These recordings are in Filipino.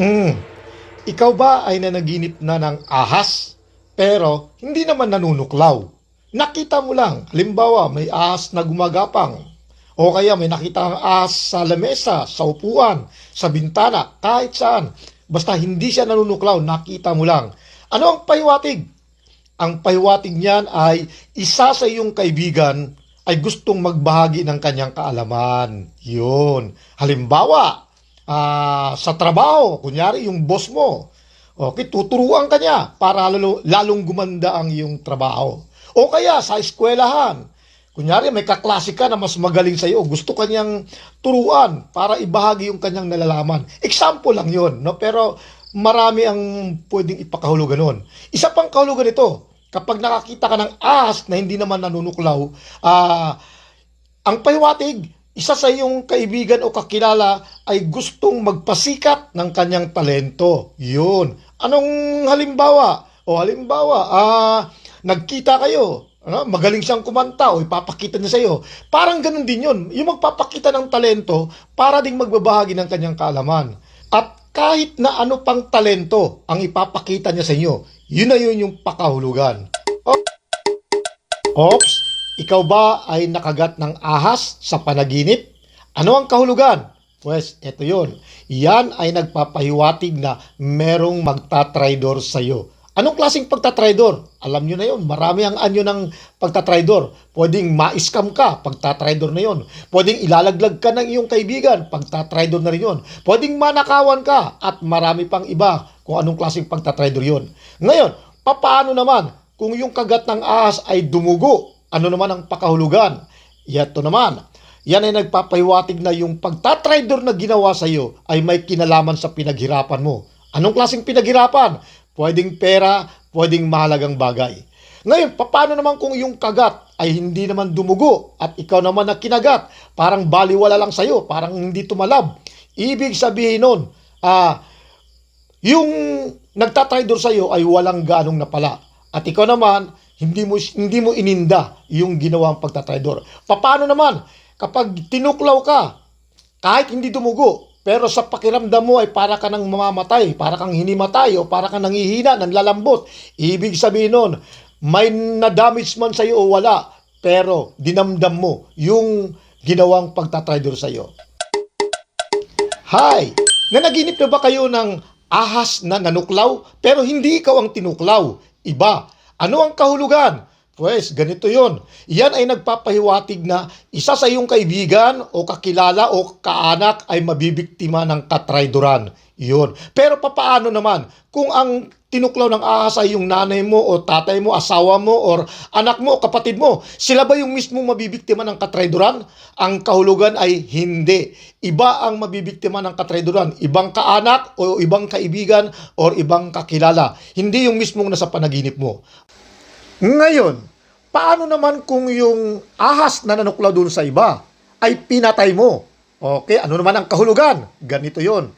Mm. Ikaw ba ay nanaginip na ng ahas? Pero hindi naman nanunuklaw. Nakita mo lang, halimbawa may ahas na gumagapang. O kaya may nakita ang ahas sa lamesa, sa upuan, sa bintana, kahit saan. Basta hindi siya nanunuklaw, nakita mo lang. Ano ang pahiwatig? Ang pahiwatig niyan ay isa sa iyong kaibigan ay gustong magbahagi ng kanyang kaalaman. Yun. Halimbawa, ah, sa trabaho, kunyari yung boss mo, okay, tuturuan ka niya para lalo, lalong gumanda ang iyong trabaho. O kaya sa eskwelahan, kunyari may kaklase ka na mas magaling sa iyo, gusto kanyang turuan para ibahagi yung kanyang nalalaman. Example lang yon no? pero marami ang pwedeng ipakahulugan nun. Isa pang kahulugan ito, kapag nakakita ka ng ahas na hindi naman nanunuklaw, ah, ang pahiwatig, isa sa iyong kaibigan o kakilala ay gustong magpasikat ng kanyang talento. Yun. Anong halimbawa? O halimbawa, ah, nagkita kayo, ano, magaling siyang kumanta o ipapakita niya sa iyo. Parang ganun din yun. Yung magpapakita ng talento para ding magbabahagi ng kanyang kaalaman. At kahit na ano pang talento ang ipapakita niya sa inyo, yun na yun yung pakahulugan. Ops, ikaw ba ay nakagat ng ahas sa panaginip? Ano ang kahulugan? Pues, eto yon. Yan ay nagpapahiwatig na merong magtatraidor sa iyo. Anong klaseng pagtatraidor? Alam nyo na yon. Marami ang anyo ng pagtatraidor. Pwedeng ma-scam ka, pagtatraidor na yon. Pwedeng ilalaglag ka ng iyong kaibigan, pagtatraidor na rin yon. Pwedeng manakawan ka, at marami pang iba kung anong klaseng pagtatraidor yon. Ngayon, papaano naman kung yung kagat ng ahas ay dumugo? Ano naman ang pakahulugan? Yato naman, yan ay nagpapahiwatig na yung pagtatraidor na ginawa sa iyo ay may kinalaman sa pinaghirapan mo. Anong klaseng pinaghirapan? Pwedeng pera, pwedeng mahalagang bagay. Ngayon, paano naman kung yung kagat ay hindi naman dumugo at ikaw naman na kinagat, parang baliwala lang sa'yo, parang hindi tumalab. Ibig sabihin nun, ah, yung nagtatraidor sa iyo ay walang ganong napala. At ikaw naman, hindi mo hindi mo ininda yung ginawang pagtatraidor. Paano naman kapag tinuklaw ka, kahit hindi dumugo, pero sa pakiramdam mo ay para ka nang mamamatay, para kang hinimatay o para kang nangihina, nanlalambot. Ibig sabihin nun, may na-damage man sa iyo o wala, pero dinamdam mo yung ginawang pagtatraidor sa iyo. Hi! Nanaginip na ba kayo ng ahas na nanuklaw pero hindi ikaw ang tinuklaw? Iba. Ano ang kahulugan? Pues, ganito yon. Yan ay nagpapahiwatig na isa sa iyong kaibigan o kakilala o kaanak ay mabibiktima ng katrayduran. Yun. Pero papaano naman kung ang tinuklaw ng ahas ay yung nanay mo o tatay mo, asawa mo or anak mo o kapatid mo? Sila ba yung mismong mabibiktima ng katrayduran? Ang kahulugan ay hindi. Iba ang mabibiktima ng katrayduran. Ibang kaanak o ibang kaibigan or ibang kakilala. Hindi yung mismong nasa panaginip mo. Ngayon, paano naman kung yung ahas na nanuklaw doon sa iba ay pinatay mo? Okay, ano naman ang kahulugan? Ganito yon.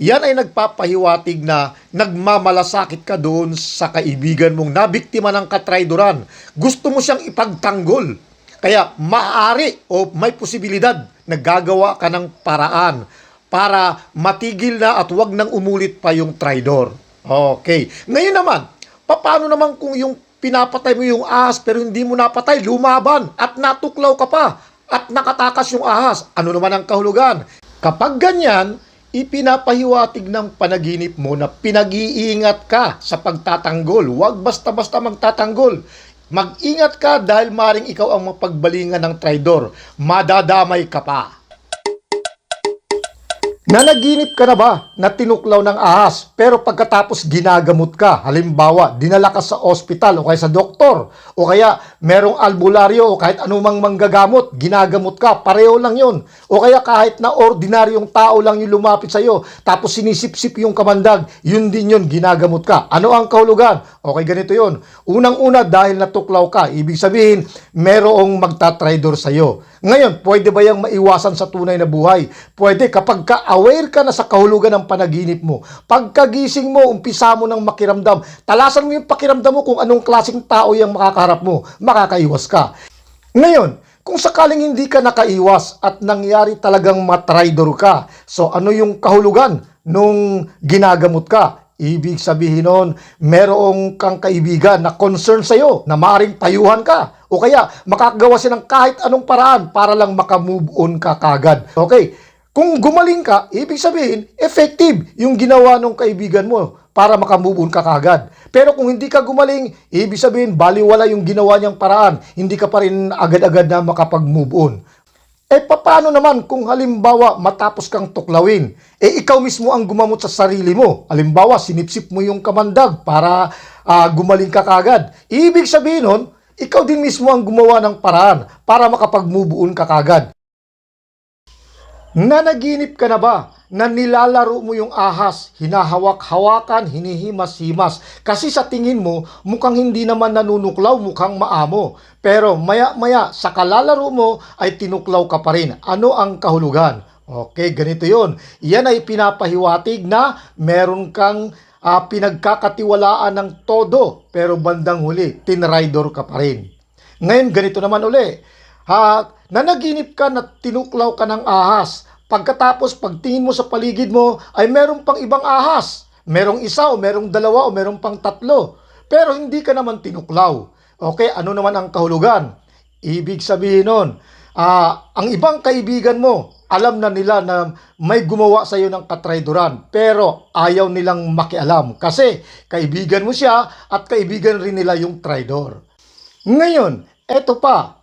Yan ay nagpapahiwatig na nagmamalasakit ka doon sa kaibigan mong nabiktima ng katrayduran. Gusto mo siyang ipagtanggol. Kaya maaari o may posibilidad na gagawa ka ng paraan para matigil na at wag nang umulit pa yung traidor. Okay. Ngayon naman, paano naman kung yung pinapatay mo yung ahas pero hindi mo napatay, lumaban at natuklaw ka pa at nakatakas yung ahas. Ano naman ang kahulugan? Kapag ganyan, ipinapahiwatig ng panaginip mo na pinag-iingat ka sa pagtatanggol. Huwag basta-basta magtatanggol. Mag-ingat ka dahil maring ikaw ang mapagbalingan ng traidor. Madadamay ka pa. Nanaginip ka na ba na tinuklaw ng ahas pero pagkatapos ginagamot ka? Halimbawa, dinala ka sa ospital o kaya sa doktor o kaya merong albularyo o kahit anumang manggagamot, ginagamot ka, pareho lang yon. O kaya kahit na ordinaryong tao lang yung lumapit sa iyo tapos sinisip-sip yung kamandag, yun din yun, ginagamot ka. Ano ang kahulugan? Okay, ganito yon. Unang-una dahil natuklaw ka, ibig sabihin merong magtatraidor sa iyo. Ngayon, pwede ba yung maiwasan sa tunay na buhay? Pwede kapag ka aware ka na sa kahulugan ng panaginip mo. Pagkagising mo, umpisa mo ng makiramdam. Talasan mo yung pakiramdam mo kung anong klaseng tao yung makakaharap mo. Makakaiwas ka. Ngayon, kung sakaling hindi ka nakaiwas at nangyari talagang matraidor ka, so ano yung kahulugan? nung ginagamot ka. Ibig sabihin nun, merong kang kaibigan na concern sa'yo, na maring payuhan ka. O kaya, makakagawa siya ng kahit anong paraan para lang makamove on ka kagad. Okay, kung gumaling ka, ibig sabihin, effective yung ginawa ng kaibigan mo para makamove on ka kagad. Pero kung hindi ka gumaling, ibig sabihin, baliwala yung ginawa niyang paraan. Hindi ka pa rin agad-agad na makapag-move on. Eh paano naman kung halimbawa matapos kang tuklawin, eh ikaw mismo ang gumamot sa sarili mo. Halimbawa sinipsip mo yung kamandag para ah, gumaling ka kagad. Ibig sabihin nun, ikaw din mismo ang gumawa ng paraan para makapag-move on ka kagad. Nanaginip ka na ba na nilalaro mo yung ahas, hinahawak-hawakan, hinihimas-himas? Kasi sa tingin mo, mukhang hindi naman nanunuklaw, mukhang maamo. Pero maya-maya, sa kalalaro mo, ay tinuklaw ka pa rin. Ano ang kahulugan? Okay, ganito yon. Yan ay pinapahiwatig na meron kang ah, pinagkakatiwalaan ng todo, pero bandang huli, tinraidor ka pa rin. Ngayon, ganito naman uli. Ha, nanaginip ka na tinuklaw ka ng ahas. Pagkatapos, pagtingin mo sa paligid mo, ay meron pang ibang ahas. Merong isa o merong dalawa o merong pang tatlo. Pero hindi ka naman tinuklaw. Okay, ano naman ang kahulugan? Ibig sabihin nun, ah, ang ibang kaibigan mo, alam na nila na may gumawa sa iyo ng katrayduran, pero ayaw nilang makialam kasi kaibigan mo siya at kaibigan rin nila yung traidor. Ngayon, eto pa,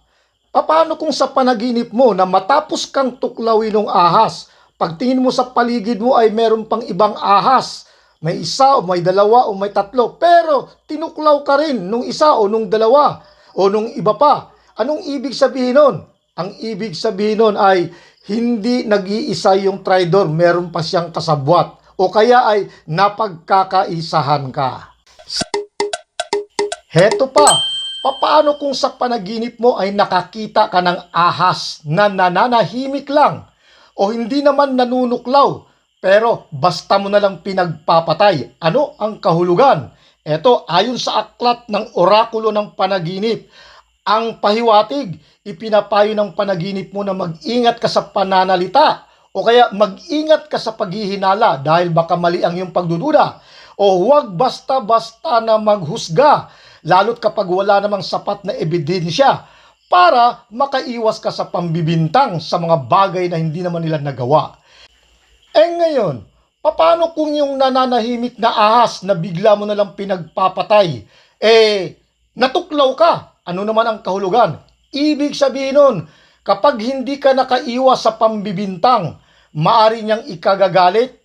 paano kung sa panaginip mo na matapos kang tuklawin ng ahas, pagtingin mo sa paligid mo ay meron pang ibang ahas, may isa o may dalawa o may tatlo, pero tinuklaw ka rin nung isa o nung dalawa o nung iba pa. Anong ibig sabihin nun? Ang ibig sabihin nun ay hindi nag-iisa yung traidor, meron pa siyang kasabwat. O kaya ay napagkakaisahan ka. Heto pa, papaano kung sa panaginip mo ay nakakita ka ng ahas na nananahimik lang o hindi naman nanunuklaw pero basta mo na lang pinagpapatay. Ano ang kahulugan? Ito, ayon sa aklat ng orakulo ng panaginip, ang pahiwatig, ipinapayo ng panaginip mo na mag-ingat ka sa pananalita o kaya mag-ingat ka sa paghihinala dahil baka mali ang iyong pagdududa o huwag basta-basta na maghusga lalo't kapag wala namang sapat na ebidensya para makaiwas ka sa pambibintang sa mga bagay na hindi naman nila nagawa. Eh ngayon, paano kung yung nananahimik na ahas na bigla mo na lang pinagpapatay, eh, natuklaw ka? Ano naman ang kahulugan? Ibig sabihin nun, kapag hindi ka nakaiwas sa pambibintang, maari niyang ikagagalit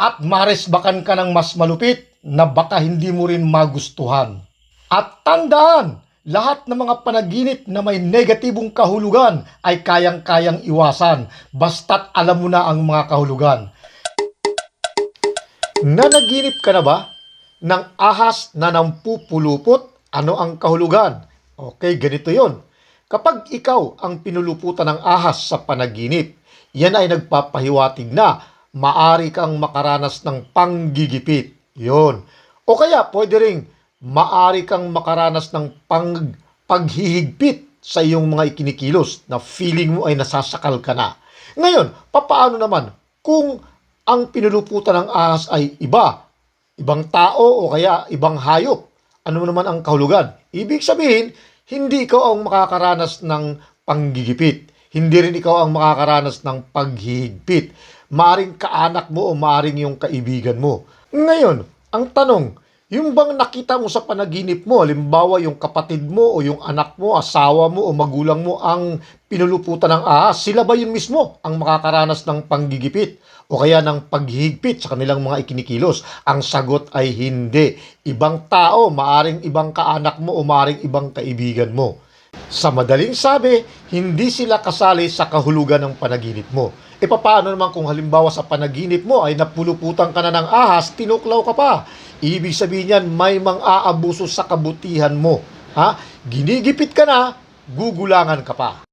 at maresbakan ka ng mas malupit na baka hindi mo rin magustuhan. At tandaan, lahat ng mga panaginip na may negatibong kahulugan ay kayang-kayang iwasan basta't alam mo na ang mga kahulugan. Nanaginip ka na ba ng ahas na nampupulupot? Ano ang kahulugan? Okay, ganito yon. Kapag ikaw ang pinuluputan ng ahas sa panaginip, yan ay nagpapahiwatig na maari kang makaranas ng panggigipit. Yon. O kaya pwede ring maari kang makaranas ng pang, paghihigpit sa iyong mga ikinikilos na feeling mo ay nasasakal ka na. Ngayon, papaano naman kung ang pinuluputan ng ahas ay iba, ibang tao o kaya ibang hayop? Ano naman ang kahulugan? Ibig sabihin, hindi ikaw ang makakaranas ng panggigipit. Hindi rin ikaw ang makakaranas ng paghihigpit. Maaring kaanak mo o maaring yung kaibigan mo. Ngayon, ang tanong, yung bang nakita mo sa panaginip mo, halimbawa yung kapatid mo o yung anak mo, asawa mo o magulang mo ang pinuluputan ng ahas, sila ba yun mismo ang makakaranas ng panggigipit o kaya ng paghihigpit sa kanilang mga ikinikilos? Ang sagot ay hindi. Ibang tao, maaring ibang kaanak mo o maaring ibang kaibigan mo. Sa madaling sabi, hindi sila kasali sa kahulugan ng panaginip mo. E paano naman kung halimbawa sa panaginip mo ay napuluputan ka na ng ahas, tinuklaw ka pa? Ibig sabihin yan, may mang aabuso sa kabutihan mo. Ha? Ginigipit ka na, gugulangan ka pa.